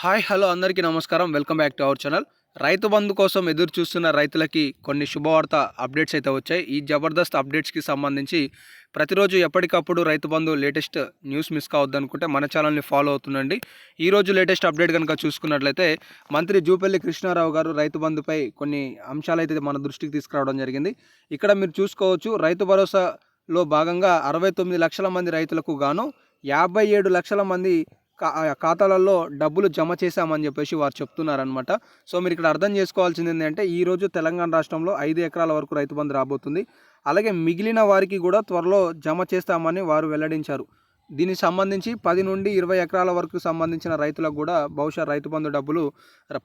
Hi hello అందరికీ నమస్కారం. Welcome back to our channel. Rythu Bandhu కోసం ఎదురు చూస్తున్న రైతులకి కొన్ని శుభవార్త అప్డేట్స్ అయితే వచ్చాయి. ఈ జబర్దస్త్ అప్డేట్స్కి సంబంధించి ప్రతిరోజు ఎప్పటికప్పుడు Rythu Bandhu latest news miss కావద్దనుకుంటే మన ఛానల్ని ఫాలో అవుతుండండి. ఈ రోజు లేటెస్ట్ అప్డేట్ కనుక చూసుకున్నట్లయితే మంత్రి జూపల్లి కృష్ణారావు గారు రైతు బంధుపై కొన్ని అంశాలు అయితే మన దృష్టికి తీసుకురావడం జరిగింది. ఇక్కడ మీరు చూసుకోవచ్చు రైతు భరోసాలో భాగంగా అరవై తొమ్మిది లక్షల మంది రైతులకు గాను యాభై ఏడు లక్షల మంది ఖాతాలలో డబ్బులు జమ చేశామని చెప్పేసి వారు చెప్తున్నారనమాట సో మీరు ఇక్కడ అర్థం చేసుకోవాల్సింది ఏంటంటే ఈ రోజు తెలంగాణ రాష్ట్రంలో ఐదు ఎకరాల వరకు రైతు బంధు రాబోతుంది. అలాగే మిగిలిన వారికి కూడా త్వరలో జమ చేస్తామని వారు వెల్లడించారు. దీనికి సంబంధించి పది నుండి ఇరవై ఎకరాల వరకు సంబంధించిన రైతులకు కూడా బహుశా రైతు బంధు డబ్బులు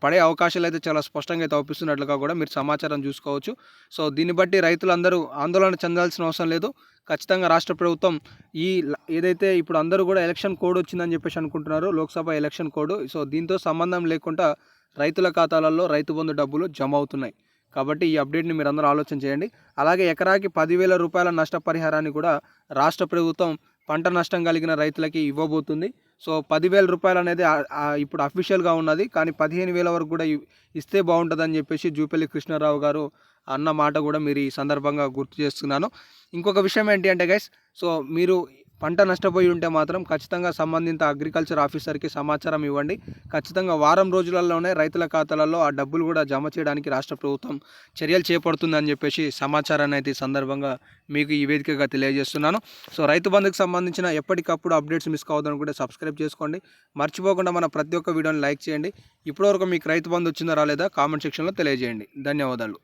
పడే అవకాశాలు అయితే చాలా స్పష్టంగా అయితే అవుపిస్తున్నట్లుగా కూడా మీరు సమాచారం చూసుకోవచ్చు. సో దీన్ని బట్టి రైతులందరూ ఆందోళన చెందాల్సిన అవసరం లేదు. ఖచ్చితంగా రాష్ట్ర ప్రభుత్వం ఈ ఏదైతే ఇప్పుడు అందరూ కూడా ఎలక్షన్ కోడ్ వచ్చిందని చెప్పేసి అనుకుంటున్నారు లోక్సభ ఎలక్షన్ కోడ్. సో దీంతో సంబంధం లేకుండా రైతుల ఖాతాలలో రైతు బంధు డబ్బులు జమ అవుతున్నాయి. కాబట్టి ఈ అప్డేట్ని మీరు అందరూ ఆలోచన చేయండి. అలాగే ఎకరాకి పదివేల రూపాయల నష్టపరిహారాన్ని కూడా రాష్ట్ర ప్రభుత్వం పంట నష్టం కలిగిన రైతులకి ఇవ్వబోతుంది. సో పదివేల రూపాయలు అనేది ఇప్పుడు అఫీషియల్గా ఉన్నది. కానీ పదిహేను వేల వరకు కూడా ఇస్తే బాగుంటుందని చెప్పేసి జూపల్లి కృష్ణారావు గారు అన్న మాట కూడా మీరు ఈ సందర్భంగా గుర్తు చేస్తున్నాను. ఇంకొక విషయం ఏంటి అంటే గైస్ సో మీరు పంట నష్టపోయి ఉంటే మాత్రం ఖచ్చితంగా సంబంధిత అగ్రికల్చర్ ఆఫీసర్కి సమాచారం ఇవ్వండి. ఖచ్చితంగా వారం రోజులలోనే రైతుల ఖాతాలలో ఆ డబ్బులు కూడా జమ చేయడానికి రాష్ట్ర ప్రభుత్వం చర్యలు చేపడుతుందని చెప్పేసి సమాచారాన్ని అయితే ఈ సందర్భంగా మీకు ఈ వేదికగా తెలియజేస్తున్నాను. సో రైతు బంధుకు సంబంధించిన ఎప్పటికప్పుడు అప్డేట్స్ మిస్ కావద్దనుకుంటే సబ్స్క్రైబ్ చేసుకోండి. మర్చిపోకుండా మన ప్రతి ఒక్క వీడియోని లైక్ చేయండి. ఇప్పటివరకు మీకు రైతు బంధు వచ్చిందా రాలేదా కామెంట్ సెక్షన్లో తెలియజేయండి. ధన్యవాదాలు.